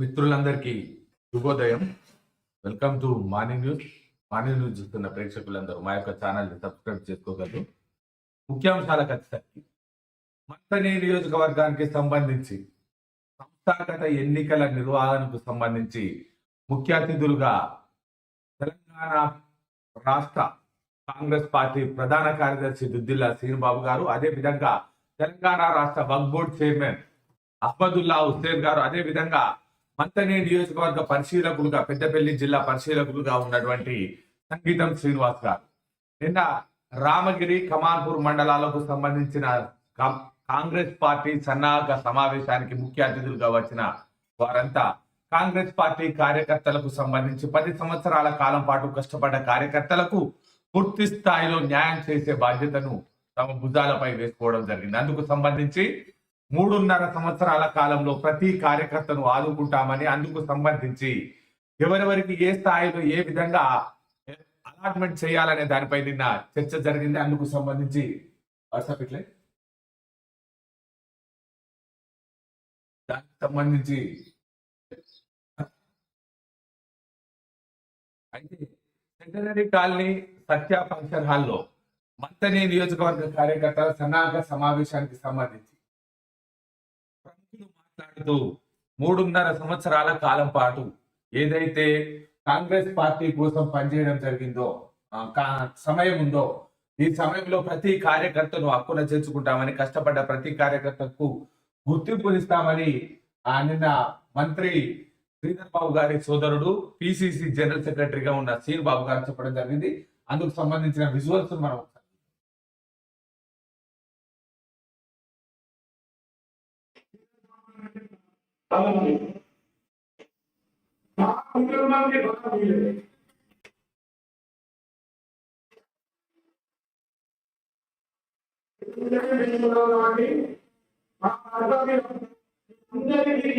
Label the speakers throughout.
Speaker 1: మిత్రులందరికీ శుభోదయం. Welcome to morning news morning news చూస్తున్న ప్రేక్షకులందరూ మా యొక్క ఛానల్ని సబ్స్క్రైబ్ చేసుకోగలరు. ముఖ్యాంశాల ఖచ్చితంగా మంతని నియోజకవర్గానికి సంబంధించి సంస్థాగత ఎన్నికల నిర్వహణకు సంబంధించి ముఖ్య అతిథులుగా తెలంగాణ రాష్ట్ర కాంగ్రెస్ పార్టీ ప్రధాన కార్యదర్శి దుద్దిల్లా శ్రీనిబాబు గారు అదే విధంగా తెలంగాణ రాష్ట్ర వక్ బోర్డ్ చైర్మన్ అహ్మదుల్లా హుస్సేన్ గారు అదే విధంగా మంతనే నియోజకవర్గ పరిశీలకులుగా పెద్దపల్లి జిల్లా పరిశీలకులుగా ఉన్నటువంటి సంగీతం శ్రీనివాస్ గారు. నిన్న రామగిరి కమాన్పూర్ మండలాలకు సంబంధించిన కాంగ్రెస్ పార్టీ సన్నాహక సమావేశానికి ముఖ్య అతిథులుగా వచ్చిన వారంతా కాంగ్రెస్ పార్టీ కార్యకర్తలకు సంబంధించి పది సంవత్సరాల కాలం పాటు కష్టపడ్డ కార్యకర్తలకు పూర్తి స్థాయిలో న్యాయం చేసే బాధ్యతను తమ భుజాలపై వేసుకోవడం జరిగింది. అందుకు సంబంధించి మూడున్నర సంవత్సరాల కాలంలో ప్రతి కార్యకర్తను ఆదుకుంటామని అందుకు సంబంధించి ఎవరెవరికి ఏ స్థాయిలో ఏ విధంగా అలాట్మెంట్ చేయాలనే దానిపై నిన్న చర్చ జరిగింది. అందుకు సంబంధించి వాట్సాప్ ఇట్లే దానికి సంబంధించి అయితే సెంటనరీ కాలనీ సత్య ఫంక్షన్ హాల్లో మంతని నియోజకవర్గ కార్యకర్తల సన్నాహక సమావేశానికి సంబంధించి మాట్లాడుతూ మూడున్నర సంవత్సరాల కాలం పాటు ఏదైతే కాంగ్రెస్ పార్టీ కోసం పనిచేయడం జరిగిందో సమయం ఉందో ఈ సమయంలో ప్రతి కార్యకర్తను హక్కున చేర్చుకుంటామని కష్టపడ్డ ప్రతి కార్యకర్తకు గుర్తింపు ఇస్తామని ఆ నిన్న మంత్రి శ్రీధర్ బాబు గారి సోదరుడు పిసిసి జనరల్ సెక్రటరీగా ఉన్న సీన్ బాబు గారు చెప్పడం జరిగింది. అందుకు సంబంధించిన విజువల్స్ మనం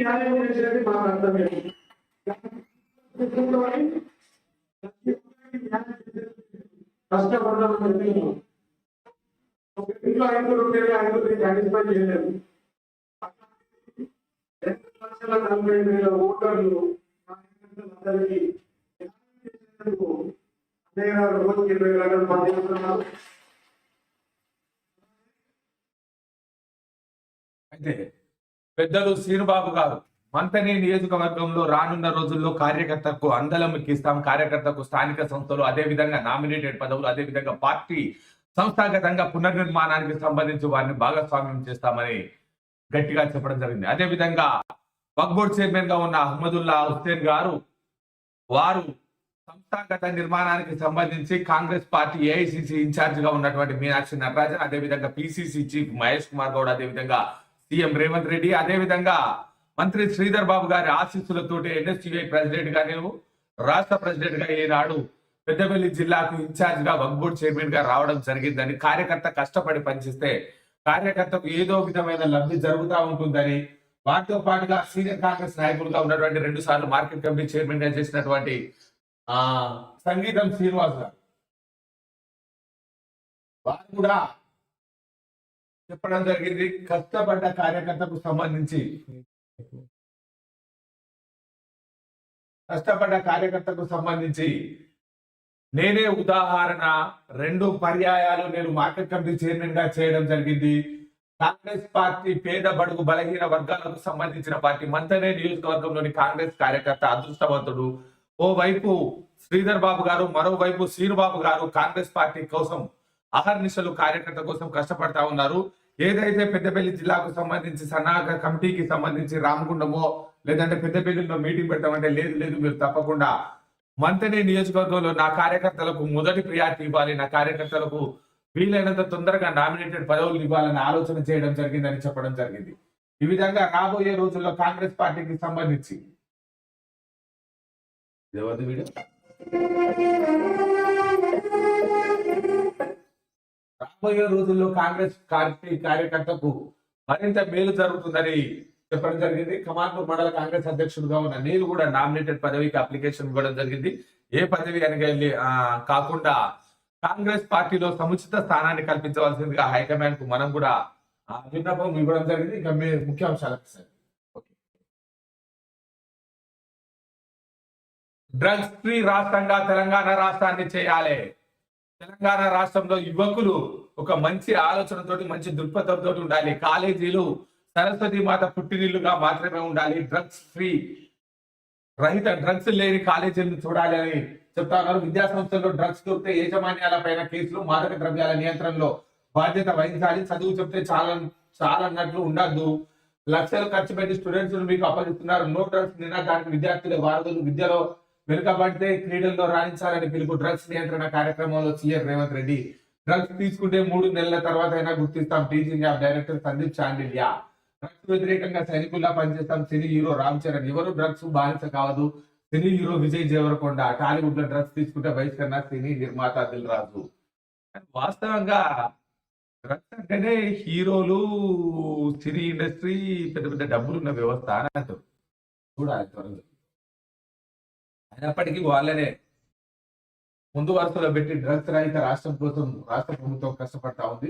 Speaker 2: న్యాయం చేసేది కష్టపడ్డామని ఒక ఇంట్లో ఐదుగురు ఉంటే ఐదుగురికి సాటిస్ఫై చేయలేదు రెండు లక్షల నలభై వేల ఓటర్లు అందరికీ ఇరవై గంటలు పనిచేస్తున్నారు
Speaker 1: అయితే పెద్దలు శ్రీనుబాబు గారు మంతని నియోజకవర్గంలో రానున్న రోజుల్లో కార్యకర్తకు అందలం ఎక్కిస్తాం. కార్యకర్తకు స్థానిక సంస్థలు అదే విధంగా నామినేటెడ్ పదవులు అదే విధంగా పార్టీ సంస్థాగతంగా పునర్నిర్మాణానికి సంబంధించి వారిని భాగస్వామ్యం చేస్తామని గట్టిగా చెప్పడం జరిగింది. అదే విధంగా వక్ బోర్డ్ చైర్మన్గా ఉన్న అహ్మదుల్లా హుస్సేన్ గారు వారు సంస్థాగత నిర్మాణానికి సంబంధించి కాంగ్రెస్ పార్టీ ఏఐసిసి ఇన్ఛార్జ్గా ఉన్నటువంటి మీనాక్షి నటరాజన్ అదే విధంగా పిసిసి చీఫ్ మహేష్ కుమార్ గౌడ్ అదే విధంగా సీఎం రేవంత్ రెడ్డి అదే విధంగా మంత్రి శ్రీధర్ బాబు గారి ఆశీస్సులతోటి ఎన్ఎస్టీఐ ప్రెసిడెంట్గా నేను రాష్ట్ర ప్రెసిడెంట్గా ఈనాడు పెద్దపల్లి జిల్లాకు ఇన్ఛార్జ్గా వక్బోర్డ్ చైర్మన్గా రావడం జరిగిందని కార్యకర్త కష్టపడి పనిచేస్తే కార్యకర్తకు ఏదో విధమైన లబ్ధి జరుగుతూ ఉంటుందని వాటితో పాటుగా సీనియర్ కాంగ్రెస్ నాయకులుగా ఉన్నటువంటి రెండు సార్లు మార్కెట్ కమిటీ చైర్మన్గా చేసినటువంటి ఆ సంగీతం శ్రీనివాస్ గారు. వారు కూడా చెప్పడం జరిగింది కష్టపడ్డ కార్యకర్తకు సంబంధించి. కష్టపడ్డ కార్యకర్తకు సంబంధించి నేనే ఉదాహరణ రెండు పర్యాయాలు నేను మార్కెట్ కమిటీ చైర్మన్గా చేయడం జరిగింది. కాంగ్రెస్ పార్టీ పేద బడుగు బలహీన వర్గాలకు సంబంధించిన పార్టీ మంతనే నియోజకవర్గంలోని కాంగ్రెస్ కార్యకర్త అదృష్టవంతుడు. ఓ వైపు శ్రీధర్ బాబు గారు మరోవైపు శ్రీనుబాబు గారు కాంగ్రెస్ పార్టీ కోసం అహర్నిశలు కార్యకర్త కోసం కష్టపడతా ఉన్నారు. ఏదైతే పెద్దపల్లి జిల్లాకు సంబంధించి సన్నాహక కమిటీకి సంబంధించి రామగుండమో లేదంటే పెద్దపల్లిలో మీటింగ్ పెడతామంటే లేదు లేదు మీరు తప్పకుండా మంతనే నియోజకవర్గంలో నా కార్యకర్తలకు మొదటి ప్రియారిటీ ఇవ్వాలి నా కార్యకర్తలకు వీలైనంత తొందరగా నామినేటెడ్ పదవులు ఇవ్వాలని ఆలోచన చేయడం జరిగిందని చెప్పడం జరిగింది. ఈ విధంగా రాబోయే రోజుల్లో కాంగ్రెస్ పార్టీకి సంబంధించి ఎవరిది రాబోయే రోజుల్లో కాంగ్రెస్ పార్టీ కార్యకర్తకు మరింత మేలు జరుగుతుందని చెప్పడం జరిగింది. కమాన్పూర్ మండల కాంగ్రెస్ అధ్యక్షుడుగా ఉన్న నేను కూడా నామినేటెడ్ పదవికి అప్లికేషన్ ఇవ్వడం జరిగింది. ఏ పదవి అని కాకుండా కాంగ్రెస్ పార్టీలో సముచిత స్థానాన్ని కల్పించవలసిందిగా హైకమాండ్కు మనం కూడా ఆ, విన్నపం ఇవ్వడం జరిగింది. ఇంకా మీ ముఖ్యాంశాలకు సార్. డ్రగ్స్ ఫ్రీ రాష్ట్రంగా తెలంగాణ రాష్ట్రాన్ని చేయాలి. తెలంగాణ రాష్ట్రంలో యువకులు ఒక మంచి ఆలోచనతోటి మంచి దృక్పథంతో ఉండాలి. కాలేజీలు సరస్వతి మాత పుట్టినిల్లుగా మాత్రమే ఉండాలి. Drugs free. రహిత డ్రగ్స్ లేని కాలేజీలను చూడాలి అని చెప్తా ఉన్నారు విద్యా సంస్థల్లో డ్రగ్స్ దొరికితే యాజమాన్యాల పైన కేసులు మాదక ద్రవ్యాల నియంత్రణలో బాధ్యత వహించాలి. చదువు చెప్తే చాలా చాలా అన్నట్లు ఉండద్దు. లక్షలు ఖర్చు పెట్టి స్టూడెంట్స్ మీకు అప్పగిస్తున్నారు. నో డ్రగ్స్ నినాదానికి విద్యార్థులు వారధులు విద్యలో వెనుకబడితే క్రీడల్లో రాణించాలని పిలుపు డ్రగ్స్ నియంత్రణ కార్యక్రమంలో సీఎం రేవంత్ రెడ్డి. డ్రగ్స్ తీసుకుంటే మూడు నెలల తర్వాత అయినా గుర్తిస్తాం teaching app director Sandeep Chandilya. Drugs వ్యతిరేకంగా సైనికుల్లా పనిచేస్తాం. Cine hero Ram Charan. ఎవరు డ్రగ్స్ బానిస కావదు సినీ హీరో విజయ్ దేవరకొండ టాలీవుడ్లో డ్రగ్స్ తీసుకుంటే బహిష్కరణ సినీ నిర్మాత దిల్ రాజు. వాస్తవంగా డ్రగ్స్ అంటేనే హీరోలు సినీ ఇండస్ట్రీ పెద్ద పెద్ద డబ్బులు ఉన్న వ్యవస్థ అని చూడాలి త్వరలో అయినప్పటికీ వాళ్ళనే ముందు వరుసలో పెట్టి డ్రగ్స్ రహిత రాష్ట్రం కోసం రాష్ట్ర ప్రభుత్వం కష్టపడతా ఉంది.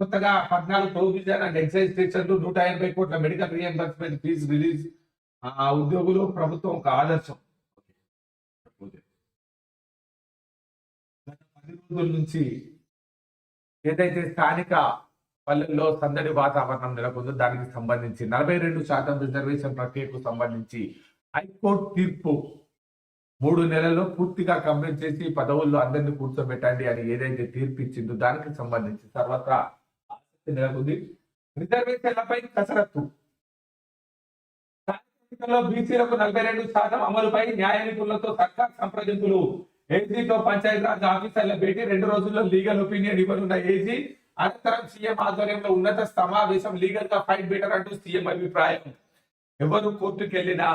Speaker 1: కొత్తగా పద్నాలుగు ప్రొవిజన్ అండ్ ఎక్సైజ్ స్టేషన్లు నూట ఎనభై కోట్ల మెడికల్ రియంబర్స్మెంట్ ఫీజు రిలీజ్ ఆ ఉద్యోగులు ప్రభుత్వం ఒక ఆదర్శం. పది రోజుల నుంచి ఏదైతే స్థానిక పల్లెల్లో సందడి వాతావరణం నెలకొందో దానికి సంబంధించి నలభై రెండు శాతం రిజర్వేషన్ ప్రక్రియకు సంబంధించి హైకోర్టు తీర్పు మూడు నెలల్లో పూర్తిగా కంప్లీట్ చేసి పదవుల్లో అందరినీ కూర్చోబెట్టండి అని ఏదైతే తీర్పు ఇచ్చిందో దానికి సంబంధించి సర్వత్రా ఆసక్తి నెలకొంది. రిజర్వేషన్లపై కసరత్తు. ఎన్నికల్లో బీసీలకు నలభై రెండు శాతం అమలుపై న్యాయ నిపుణులతో సర్కార్ సంప్రదింపులు. ఏజీతో పంచాయతీరాజ్ ఆఫీసర్ల భేటీ రెండు రోజుల్లో లీగల్ ఒపీనియన్ ఇవ్వనున్న ఏజీ అనంతరం సీఎం ఆధ్వర్యంలో ఉన్నత సమావేశం లీగల్గా ఫైట్ బెటర్ అంటూ సీఎం అభిప్రాయం. ఎవరు కోర్టుకు వెళ్ళినా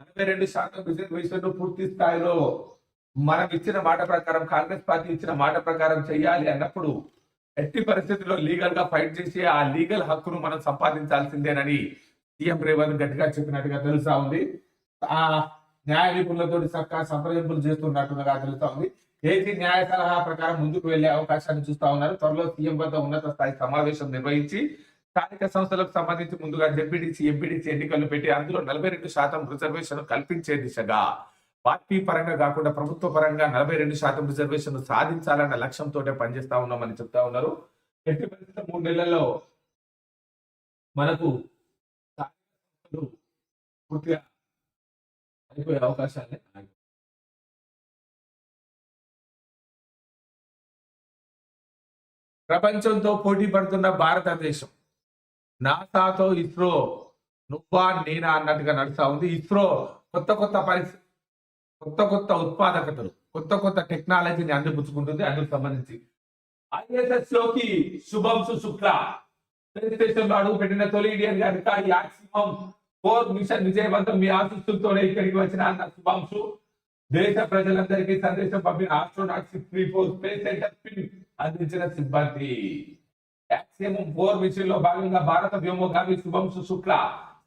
Speaker 1: నలభై రెండు శాతం రిజర్వేషన్ పూర్తి స్థాయిలో మనం ఇచ్చిన మాట ప్రకారం కాంగ్రెస్ పార్టీ ఇచ్చిన మాట ప్రకారం చేయాలి అన్నప్పుడు ఎట్టి పరిస్థితుల్లో లీగల్గా ఫైట్ చేసి ఆ లీగల్ హక్కును మనం సంపాదించాల్సిందేనని సీఎం రేవంత్ గట్టిగా చెప్పినట్టుగా తెలుసా ఉంది. ఆ న్యాయ నిపుణులతో సర్కార్ సంప్రదింపులు చేస్తున్నట్టుగా తెలుస్తా ఉంది. ఏజీ న్యాయ సలహా ప్రకారం ముందుకు వెళ్ళే అవకాశాన్ని చూస్తా ఉన్నారు. త్వరలో సీఎం వద్ద ఉన్నత స్థాయి సమావేశం నిర్వహించి స్థానిక సంస్థలకు సంబంధించి ముందుగా జెడ్పీటీసీ ఎంపీడీసీ ఎన్నికలు పెట్టి అందులో నలభై రెండు శాతం రిజర్వేషన్ కల్పించే దిశగా పార్టీ పరంగా కాకుండా ప్రభుత్వ పరంగా నలభై రెండు శాతం రిజర్వేషన్ సాధించాలన్న లక్ష్యంతో పనిచేస్తా ఉన్నామని చెప్తా ఉన్నారు. ఎట్టి పరిస్థితుల్లో మూడు నెలల్లో మనకు పూర్తిగా అయిపోయే అవకాశాలే ఆగి- ప్రపంచంతో పోటీ పడుతున్న భారతదేశం. నాసాతో ఇస్రో నువ్వా నేనా అన్నట్టుగా నడుస్తా ఉంది. ఇస్రో కొత్త కొత్త పరిస్థితి కొత్త కొత్త ఉత్పాదకతలు కొత్త కొత్త టెక్నాలజీని అందిపుచ్చుకుంటుంది. అందుకు సంబంధించి ఐఎస్ఎస్లోకి శుభంసు శుక్ల. స్పేస్ స్టేషన్లో అడుగు పెట్టిన తొలి ఇండియన్ అధికారి యాక్సిమం ఫోర్ మిషన్ విజయవంతం మీ ఆశిస్తులతోనే ఇక్కడికి వచ్చిన అన్న శుభాంశు. దేశ ప్రజలందరికీ సందేశం పంపిన astronaut six three four space centre pin అందించిన సిబ్బంది. యాక్సిమం ఫోర్ మిషన్లో భాగంగా భారత వ్యోమగామి శుభంశు శుక్ల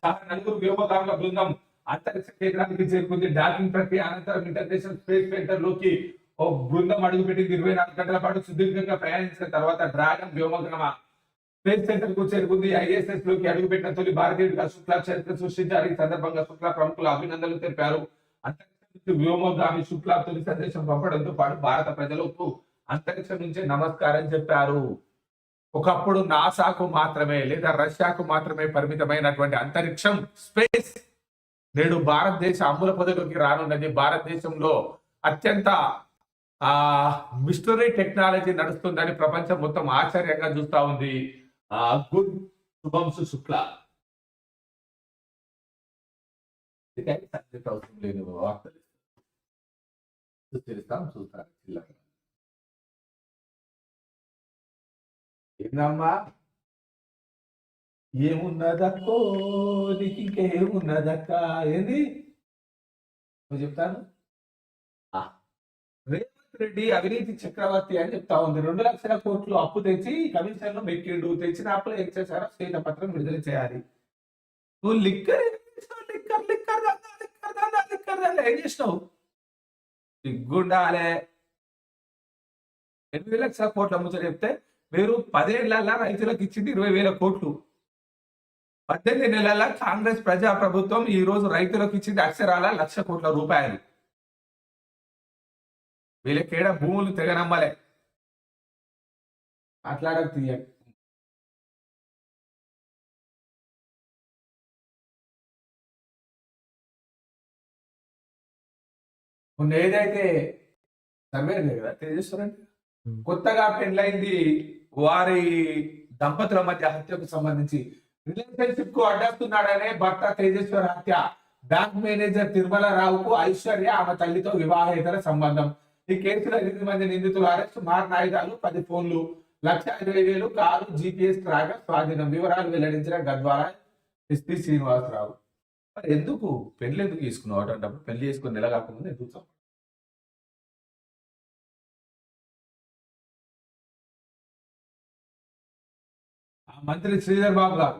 Speaker 1: సహా నలుగురు వ్యోమగాముల బృందం అంతరిక్ష కేంద్రానికి చేరుకుంది. డాకింగ్ ప్రక్రియ అనంతరం ఇంటర్నేషనల్ స్పేస్ సెంటర్లోకి ఓ బృందం అడుగుపెట్టింది ఇరవై నాలుగు గంటల పాటు సుదీర్ఘంగా ప్రయాణించిన తర్వాత డ్రాగన్ వ్యోమగ్రమ స్పేస్ సెంటర్కు చేరుకుంది. ఐఎస్ఎస్లోకి అడుగుపెట్టిన తొలి భారతీయుడిగా శుక్లా చరిత్ర సృష్టించారు. ఈ సందర్భంగా శుక్లా ప్రముఖులు అభినందనలు తెలిపారు. అంతరిక్ష వ్యోమగామి శుక్లా తొలి సందేశం పంపడంతో పాటు భారత ప్రజలకు అంతరిక్షం నుంచే నమస్కారం చెప్పారు. ఒకప్పుడు నాసాకు మాత్రమే లేదా రష్యాకు మాత్రమే పరిమితమైనటువంటి అంతరిక్షం స్పేస్ నేడు భారతదేశ అమ్ముల పదవిలోకి రానున్నది. భారతదేశంలో అత్యంత ఆ మిస్టరీ టెక్నాలజీ నడుస్తుందని ప్రపంచం మొత్తం ఆశ్చర్యంగా చూస్తా ఉంది. గుడ్ శుభంశు శుక్ల. సబ్జెక్ట్ అవసరం లేని వార్తలు చూస్తాం చూస్తాను చిల్లర. ఏందమ్మా? ఏమున్నదక్కో? నీకు ఇంకేమున్నదక్క ఏంది? నువ్వు చెప్తాను? రెడ్డి అవినీతి చక్రవర్తి అని చెప్తా ఉంది. రెండు లక్షల కోట్లు అప్పు తెచ్చి కమిషన్లో మెక్కిండు. తెచ్చిన అప్పులు ఏం చేశారో శ్వేతపత్రం విడుదల చేయాలి. నువ్వు లిక్కర్ లిక్కర్ లిక్కర్ లిక్కర్ దందా లిక్కర్ ఏం చేసినావు? సిగ్గుండాలే. ఎనిమిది లక్షల కోట్ల ముచ్చట చెప్తే మీరు పదేళ్ళలో రైతులకు ఇచ్చింది ఇరవై వేల కోట్లు. పద్దెనిమిది నెలల కాంగ్రెస్ ప్రజా ప్రభుత్వం ఈ రోజు రైతులకు ఇచ్చింది అక్షరాల లక్ష కోట్ల రూపాయలు. వీళ్ళకేడ భూములు తెగనమ్మలే. మాట్లాడక తీయ. మొన్న ఏదైతే సర్వే కదా తేజేశ్వరండి కొత్తగా పెళ్ళైంది వారి దంపతుల మధ్య హత్యకు సంబంధించి. రిలేషన్షిప్కు అడ్డస్తున్నాడనే భర్త తేజేశ్వర హత్య. బ్యాంక్ మేనేజర్ తిరుమల రావుకు ఐశ్వర్య ఆమె తల్లితో వివాహేతర సంబంధం. ఈ కేసులో ఎనిమిది మంది నిందితులు అరెస్ట్. మారిన ఆయుధాలు పది ఫోన్లు లక్ష ఇరవై వేలు కారు జీపీఎస్ ట్రాకర్ స్వాధీనం వివరాలు వెల్లడించిన గద్వాల ఎస్పీ శ్రీనివాసరావు. మరి ఎందుకు పెళ్ళి ఎందుకు తీసుకున్నావు అటువంటిప్పుడు పెళ్ళి చేసుకుని నెల కాకముందు ఎందుకు ఆ మంత్రి శ్రీధర్ బాబు గారు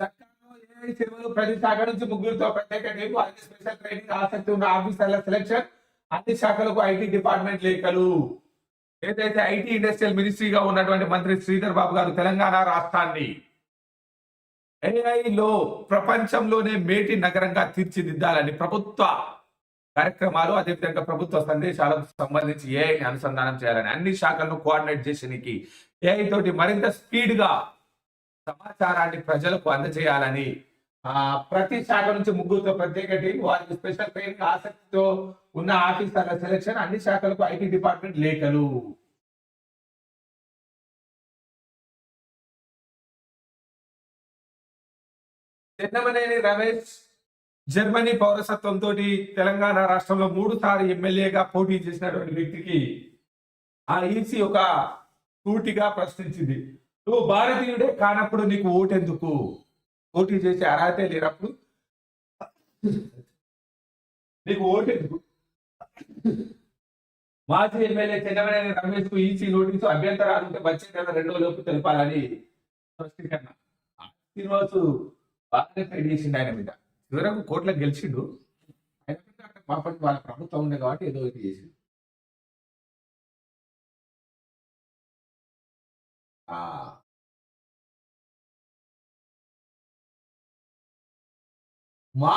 Speaker 1: చట్టంలో ప్రతి శాఖ నుంచి ముగ్గురితో ప్రత్యేక టీం అన్ని స్పెషల్ ట్రైనింగ్ ఆసక్తి ఉన్న ఆఫీసర్ల సెలెక్షన్ అన్ని శాఖలకు ఐటీ డిపార్ట్మెంట్ లేఖలు. ఏదైతే ఐటీ ఇండస్ట్రియల్ మినిస్ట్రీగా ఉన్నటువంటి మంత్రి శ్రీధర్ బాబు గారు తెలంగాణ రాష్ట్రాన్ని ఏఐలో లో ప్రపంచంలోనే మేటి నగరంగా తీర్చిదిద్దాలని ప్రభుత్వ కార్యక్రమాలు అదేవిధంగా ప్రభుత్వ సందేశాలకు సంబంధించి ఏఐని అనుసంధానం చేయాలని అన్ని శాఖలను కోఆర్డినేట్ చేసేనికి ఏఐ తోటి మరింత స్పీడ్గా సమాచారాన్ని ప్రజలకు అందజేయాలని ప్రతి శాఖ నుంచి ముగ్గురుతో ప్రత్యేక టీం వారికి స్పెషల్ ట్రైనింగ్ ఆసక్తితో ఉన్న ఆఫీసర్ల సెలక్షన్ అన్ని శాఖలకు ఐటీ డిపార్ట్మెంట్ లేఖలు. చెన్నమనేని రమేష్ జర్మనీ పౌరసత్వంతో తెలంగాణ రాష్ట్రంలో మూడు సార్లు ఎమ్మెల్యేగా పోటీ చేసినటువంటి వ్యక్తికి ఆ ఈసీ ఒక సూటిగా ప్రశ్నించింది. నువ్వు భారతీయుడే కానప్పుడు నీకు ఓటెందుకు? పోటీ చేసే అర్హత లేనప్పుడు నీకు ఓటెందుకు? మాజీ ఎమ్మెల్యే చెన్నమనేని రమేష్కు ఈసీ నోటీసు అభ్యంతరాలు ఉంటే వచ్చే నెల రెండో లోపు తెలపాలని స్పష్టీకరణ. శ్రీనివాసు బాగానే ఫైట్ చేసిండు ఆయన మీద. చివరకు కోర్టులో గెలిచిండు. ఆయన పాపం వాళ్ళ ప్రభుత్వం ఉంది కాబట్టి ఏదో ఇది చేసిండు. ఆ. మా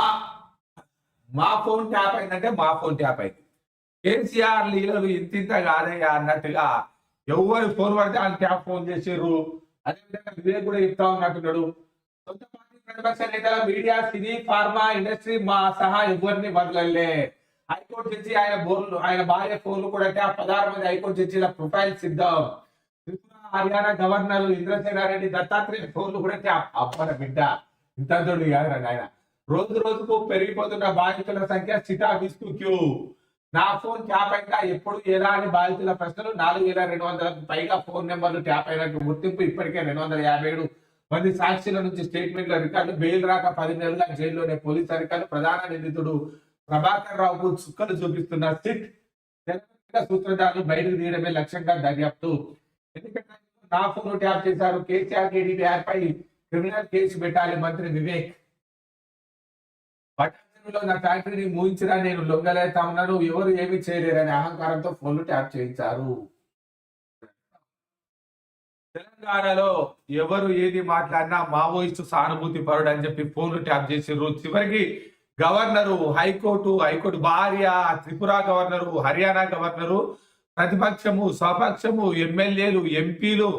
Speaker 1: మా ఫోన్ ట్యాప్ అయిందంటే మా ఫోన్ ట్యాప్ అయింది. కేసీఆర్ లీలలు ఇంతింత కాదయ్యా అన్నట్టుగా ఎవరు ఫోన్ పడితే వాళ్ళు ట్యాప్ ఫోన్ చేసారు అదేవిధంగా వివేక్ కూడా చెప్తా ఉన్నట్టున్నాడు. సొంత పార్టీ ప్రతిపక్ష నేతల మీడియా సినీ ఫార్మా ఇండస్ట్రీ మా సహా ఎవరిని వదలలే. హైకోర్టు జడ్జి ఆయన బోర్లు ఆయన భార్య ఫోన్లు కూడా ట్యాప్ పదహారు మంది హైకోర్టు జడ్జిల ప్రొఫైల్ సిద్ధం త్రిపుర హర్యానా గవర్నర్ ఇంద్రసేనారెడ్డి దత్తాత్రేయ ఫోన్లు కూడా అంటే అప్పన బిడ్డ. ఇంత దొడ్డు కాదురా రోజు రోజుకు పెరిగిపోతున్న బాధితుల సంఖ్య చిటా క్యూ నా ఫోన్ ట్యాప్ అయినా ఎప్పుడు ఎలా అని బాధితుల ప్రశ్నలు నాలుగు వేల రెండు వందలకు పైగా ఫోన్ నెంబర్లు ట్యాప్ అయినట్టు గుర్తింపు ఇప్పటికే రెండు వందల యాభై ఏడు మంది సాక్షుల నుంచి స్టేట్మెంట్ల రికార్డు బెయిల్ రాక పది నెలలుగా జైల్లోనే పోలీస్ అధికారులు ప్రధాన నిందితుడు ప్రభాకర్ రావుకు చుక్కలు చూపిస్తున్న సిట్ సూత్రధారులు బయటకు తీయడమే లక్ష్యంగా దర్యాప్తు. ఎందుకంటే నా ఫోన్ ట్యాప్ చేశారు కేసీఆర్ కేడీపీ పై క్రిమినల్ కేసు పెట్టాలి మంత్రి వివేక్. పట్టణంలో నా ఫ్యాక్టరీని మూయించినా నేను లొంగలేతా ఉన్నాను ఎవరు ఏమి చేయలేరు అనే అహంకారంతో ఫోన్లు ట్యాప్ చేయించారు. తెలంగాణలో ఎవరు ఏది మాట్లాడినా మావోయిస్టు సానుభూతి పరుడు అని చెప్పి ఫోన్లు ట్యాప్ చేసిర్రు చివరికి governor high court high court భార్య త్రిపుర గవర్నరు హర్యానా గవర్నరు ప్రతిపక్షము స్వపక్షము ఎమ్మెల్యేలు ఎంపీలు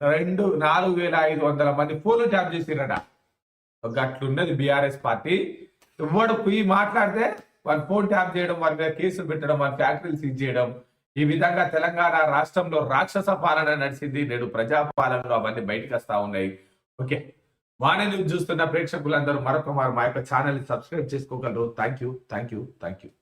Speaker 1: రెండు నాలుగు వేల ఐదు వందల మంది ఫోన్లు ట్యాప్ చేసిరట గట్లున్నది బీఆర్ఎస్ పార్టీ. ఎవడు పోయి మాట్లాడితే వాళ్ళు ఫోన్ ట్యాప్ చేయడం వాళ్ళ మీద కేసులు పెట్టడం వాళ్ళ ఫ్యాక్టరీలు సీజ్ చేయడం. ఈ విధంగా తెలంగాణ రాష్ట్రంలో రాక్షస పాలన నడిచింది. నేడు ప్రజాపాలనలో అవన్నీ బయటకు వస్తా ఉన్నాయి. ఓకే. వాణి న్యూస్ చూస్తున్న ప్రేక్షకులందరూ మరొక మా యొక్క ఛానల్ని సబ్స్క్రైబ్ చేసుకోగలరు. Thank you thank you thank you